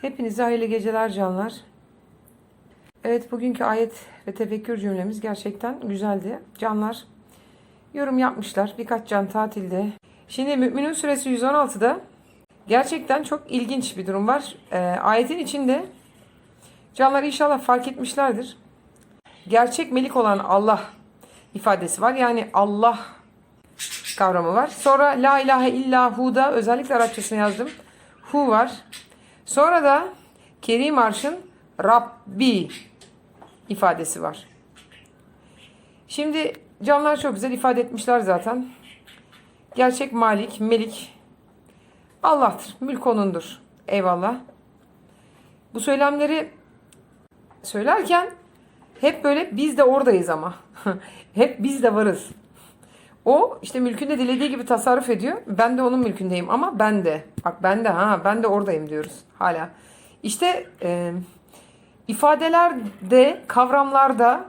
Hepinize hayırlı geceler canlar. Evet bugünkü ayet ve tefekkür cümlemiz gerçekten güzeldi. Canlar yorum yapmışlar. Birkaç can tatilde. Şimdi Müminun suresi 116'da gerçekten çok ilginç bir durum var. Ee, ayetin içinde canlar inşallah fark etmişlerdir. Gerçek melik olan Allah ifadesi var. Yani Allah kavramı var. Sonra la ilahe illa hu'da özellikle Arapçasını yazdım. Hu var. Sonra da Kerim Arş'ın Rabbi ifadesi var. Şimdi canlar çok güzel ifade etmişler zaten. Gerçek malik, melik Allah'tır. Mülk onundur. Eyvallah. Bu söylemleri söylerken hep böyle biz de oradayız ama. hep biz de varız. O işte mülkünde dilediği gibi tasarruf ediyor. Ben de onun mülkündeyim ama ben de. Bak ben de ha ben de oradayım diyoruz hala. İşte e, ifadelerde, kavramlarda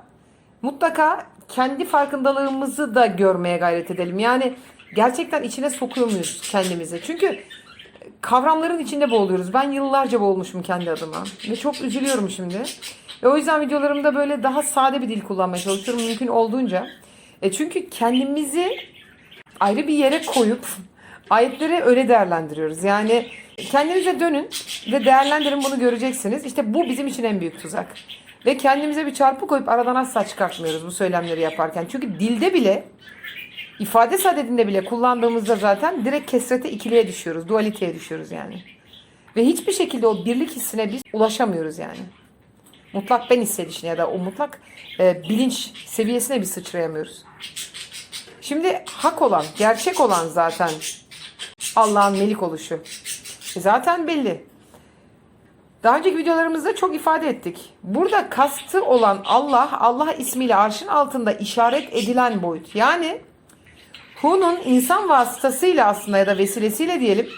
mutlaka kendi farkındalığımızı da görmeye gayret edelim. Yani gerçekten içine sokuyor muyuz kendimizi? Çünkü kavramların içinde boğuluyoruz. Ben yıllarca boğulmuşum kendi adıma. Ve çok üzülüyorum şimdi. Ve o yüzden videolarımda böyle daha sade bir dil kullanmaya çalışıyorum mümkün olduğunca. E çünkü kendimizi ayrı bir yere koyup ayetleri öyle değerlendiriyoruz. Yani kendinize dönün ve değerlendirin bunu göreceksiniz. İşte bu bizim için en büyük tuzak. Ve kendimize bir çarpı koyup aradan asla çıkartmıyoruz bu söylemleri yaparken. Çünkü dilde bile ifade sadedinde bile kullandığımızda zaten direkt kesrete ikiliye düşüyoruz. Dualiteye düşüyoruz yani. Ve hiçbir şekilde o birlik hissine biz ulaşamıyoruz yani. Mutlak ben hissedişine ya da o mutlak e, bilinç seviyesine bir sıçrayamıyoruz. Şimdi hak olan, gerçek olan zaten Allah'ın melik oluşu. E zaten belli. Daha önceki videolarımızda çok ifade ettik. Burada kastı olan Allah, Allah ismiyle arşın altında işaret edilen boyut. Yani Hu'nun insan vasıtasıyla aslında ya da vesilesiyle diyelim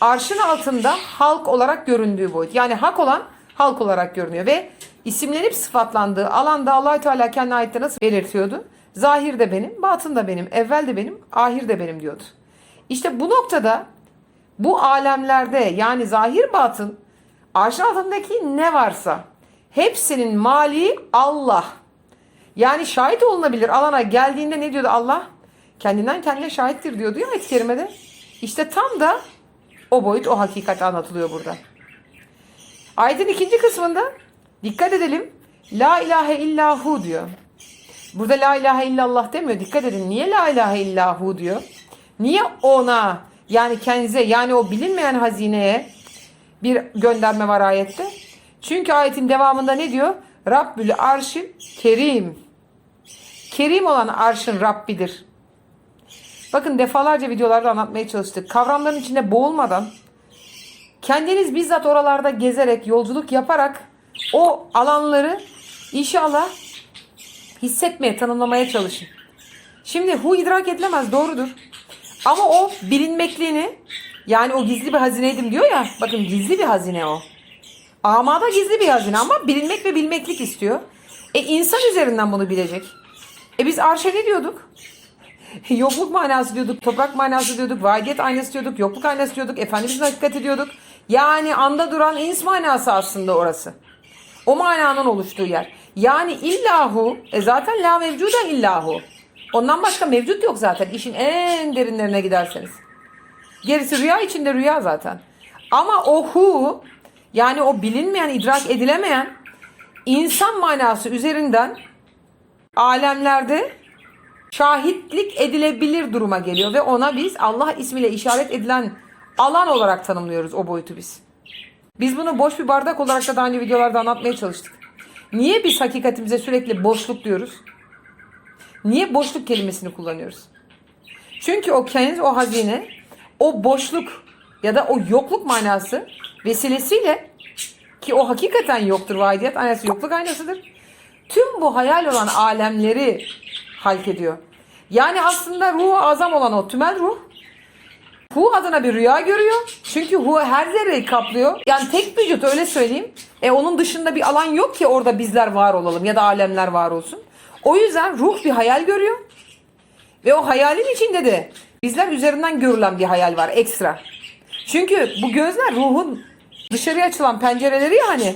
arşın altında halk olarak göründüğü boyut. Yani hak olan halk olarak görünüyor ve isimlenip sıfatlandığı alanda allah Teala kendi ayette nasıl belirtiyordu? Zahir de benim, batın da benim, evvel de benim, ahir de benim diyordu. İşte bu noktada bu alemlerde yani zahir batın arşın altındaki ne varsa hepsinin mali Allah. Yani şahit olunabilir alana geldiğinde ne diyordu Allah? Kendinden kendine şahittir diyordu ya ayet-i kerimede. İşte tam da o boyut o hakikat anlatılıyor burada. Ayetin ikinci kısmında dikkat edelim. La ilahe illahu diyor. Burada la ilahe illallah demiyor. Dikkat edin. Niye la ilahe illahu diyor? Niye ona yani kendinize yani o bilinmeyen hazineye bir gönderme var ayette? Çünkü ayetin devamında ne diyor? Rabbül arşin kerim. Kerim olan arşın Rabbidir. Bakın defalarca videolarda anlatmaya çalıştık. Kavramların içinde boğulmadan kendiniz bizzat oralarda gezerek, yolculuk yaparak o alanları inşallah hissetmeye, tanımlamaya çalışın. Şimdi hu idrak edilemez doğrudur. Ama o bilinmekliğini yani o gizli bir hazineydim diyor ya. Bakın gizli bir hazine o. Amada gizli bir hazine ama bilinmek ve bilmeklik istiyor. E insan üzerinden bunu bilecek. E biz arşa ne diyorduk? yokluk manası diyorduk, toprak manası diyorduk, vahidiyet aynası diyorduk, yokluk aynası diyorduk, Efendimizin hakikat diyorduk. Yani anda duran ins manası aslında orası. O mananın oluştuğu yer. Yani illahu, e zaten la mevcuda illahu. Ondan başka mevcut yok zaten işin en derinlerine giderseniz. Gerisi rüya içinde rüya zaten. Ama o hu yani o bilinmeyen, idrak edilemeyen insan manası üzerinden alemlerde şahitlik edilebilir duruma geliyor ve ona biz Allah ismiyle işaret edilen alan olarak tanımlıyoruz o boyutu biz. Biz bunu boş bir bardak olarak da daha önce videolarda anlatmaya çalıştık. Niye biz hakikatimize sürekli boşluk diyoruz? Niye boşluk kelimesini kullanıyoruz? Çünkü o kenz, o hazine, o boşluk ya da o yokluk manası vesilesiyle ki o hakikaten yoktur vahidiyet aynası yokluk aynasıdır. Tüm bu hayal olan alemleri halk ediyor. Yani aslında ruhu azam olan o tümel ruh Hu adına bir rüya görüyor. Çünkü Hu her zerreyi kaplıyor. Yani tek vücut öyle söyleyeyim. E onun dışında bir alan yok ki orada bizler var olalım ya da alemler var olsun. O yüzden ruh bir hayal görüyor. Ve o hayalin içinde de bizler üzerinden görülen bir hayal var ekstra. Çünkü bu gözler ruhun dışarıya açılan pencereleri yani.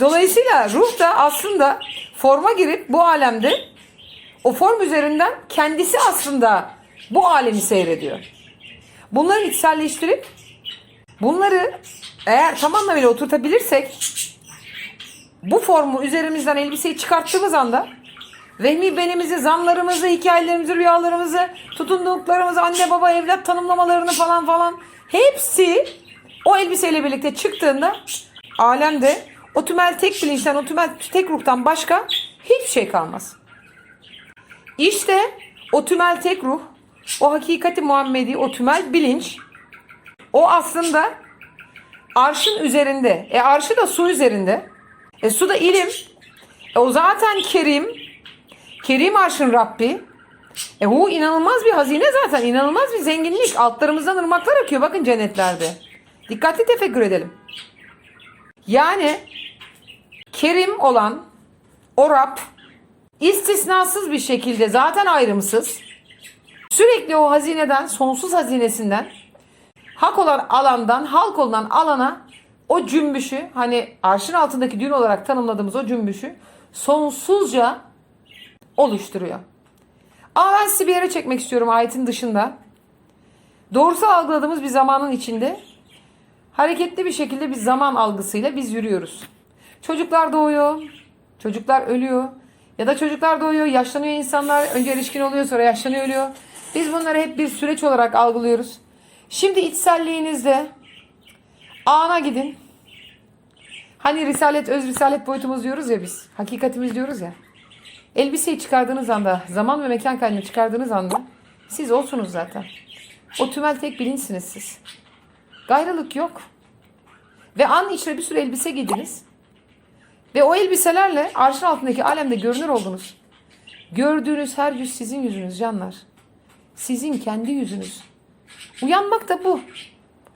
Dolayısıyla ruh da aslında forma girip bu alemde o form üzerinden kendisi aslında bu alemi seyrediyor. Bunları içselleştirip bunları eğer tam anlamıyla oturtabilirsek bu formu üzerimizden elbiseyi çıkarttığımız anda vehmi benimizi, zanlarımızı, hikayelerimizi, rüyalarımızı, tutunduklarımızı, anne baba evlat tanımlamalarını falan falan hepsi o elbiseyle birlikte çıktığında alemde o tümel tek bilinçten, o tümel tek ruhtan başka hiçbir şey kalmaz. İşte o tümel tek ruh, o hakikati Muhammedi, o tümel bilinç, o aslında arşın üzerinde. E arşı da su üzerinde. E su da ilim. E o zaten kerim. Kerim arşın Rabbi. E bu inanılmaz bir hazine zaten. inanılmaz bir zenginlik. Altlarımızdan ırmaklar akıyor bakın cennetlerde. Dikkatli tefekkür edelim. Yani kerim olan o Rab istisnasız bir şekilde zaten ayrımsız. Sürekli o hazineden, sonsuz hazinesinden hak olan alandan, halk olan alana o cümbüşü hani arşın altındaki dün olarak tanımladığımız o cümbüşü sonsuzca oluşturuyor. Ama ben sizi bir yere çekmek istiyorum ayetin dışında. Doğrusal algıladığımız bir zamanın içinde hareketli bir şekilde bir zaman algısıyla biz yürüyoruz. Çocuklar doğuyor, çocuklar ölüyor ya da çocuklar doğuyor, yaşlanıyor insanlar, önce erişkin oluyor sonra yaşlanıyor ölüyor. Biz bunları hep bir süreç olarak algılıyoruz. Şimdi içselliğinizde ana gidin. Hani risalet, öz risalet boyutumuz diyoruz ya biz. Hakikatimiz diyoruz ya. Elbiseyi çıkardığınız anda, zaman ve mekan kaynını çıkardığınız anda siz olsunuz zaten. O tümel tek bilinçsiniz siz. Gayrılık yok. Ve an içine bir sürü elbise giydiniz. Ve o elbiselerle arşın altındaki alemde görünür oldunuz. Gördüğünüz her yüz sizin yüzünüz canlar. Sizin kendi yüzünüz. Uyanmak da bu.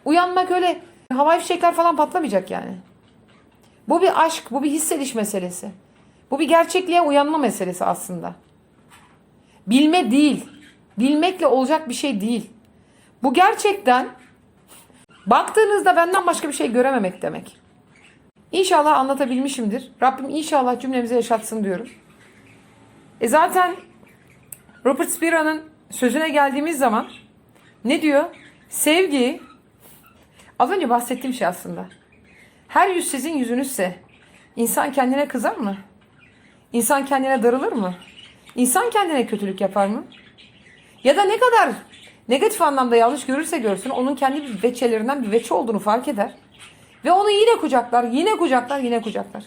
Uyanmak öyle havai fişekler falan patlamayacak yani. Bu bir aşk, bu bir hissediş meselesi. Bu bir gerçekliğe uyanma meselesi aslında. Bilme değil. Bilmekle olacak bir şey değil. Bu gerçekten baktığınızda benden başka bir şey görememek demek. İnşallah anlatabilmişimdir. Rabbim inşallah cümlemize yaşatsın diyorum. E zaten Robert Spira'nın sözüne geldiğimiz zaman ne diyor? Sevgi az önce bahsettiğim şey aslında. Her yüz sizin yüzünüzse insan kendine kızar mı? İnsan kendine darılır mı? İnsan kendine kötülük yapar mı? Ya da ne kadar negatif anlamda yanlış görürse görsün onun kendi veçelerinden bir veçe olduğunu fark eder. Ve onu yine kucaklar, yine kucaklar, yine kucaklar.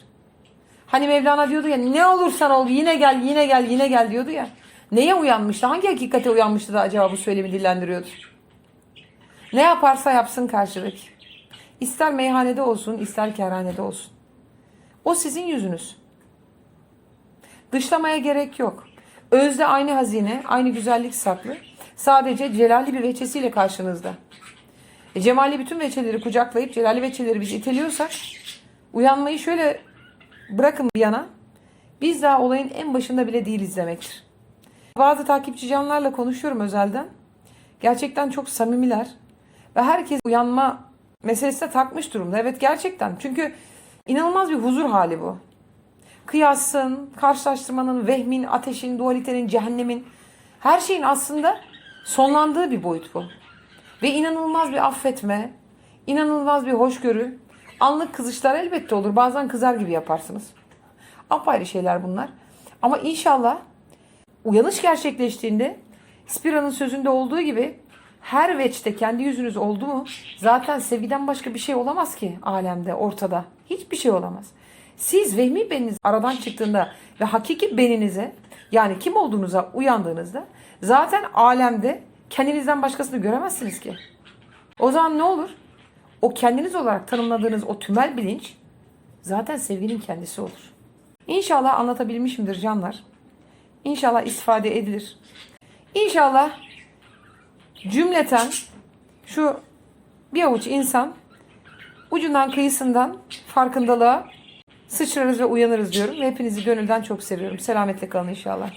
Hani Mevlana diyordu ya ne olursan ol yine gel, yine gel, yine gel diyordu ya. Neye uyanmıştı? Hangi hakikate uyanmıştı da acaba bu söylemi dillendiriyordu? Ne yaparsa yapsın karşılık. İster meyhanede olsun, ister kerhanede olsun. O sizin yüzünüz. Dışlamaya gerek yok. Özde aynı hazine, aynı güzellik saklı. Sadece celalli bir veçesiyle karşınızda. E, cemalli bütün veçeleri kucaklayıp celalli veçeleri biz iteliyorsak uyanmayı şöyle bırakın bir yana. Biz daha olayın en başında bile değiliz demektir. Bazı takipçi canlarla konuşuyorum özelden. Gerçekten çok samimiler. Ve herkes uyanma meselesine takmış durumda. Evet gerçekten. Çünkü inanılmaz bir huzur hali bu. Kıyasın, karşılaştırmanın, vehmin, ateşin, dualitenin, cehennemin her şeyin aslında sonlandığı bir boyut bu. Ve inanılmaz bir affetme, inanılmaz bir hoşgörü. Anlık kızışlar elbette olur. Bazen kızar gibi yaparsınız. Apayrı şeyler bunlar. Ama inşallah uyanış gerçekleştiğinde Spira'nın sözünde olduğu gibi her veçte kendi yüzünüz oldu mu zaten sevgiden başka bir şey olamaz ki alemde, ortada. Hiçbir şey olamaz. Siz vehmi beniniz aradan çıktığında ve hakiki beninize yani kim olduğunuza uyandığınızda zaten alemde kendinizden başkasını göremezsiniz ki. O zaman ne olur? O kendiniz olarak tanımladığınız o tümel bilinç zaten sevginin kendisi olur. İnşallah anlatabilmişimdir canlar. İnşallah istifade edilir. İnşallah cümleten şu bir avuç insan ucundan kıyısından farkındalığa sıçrarız ve uyanırız diyorum. Hepinizi gönülden çok seviyorum. Selametle kalın inşallah.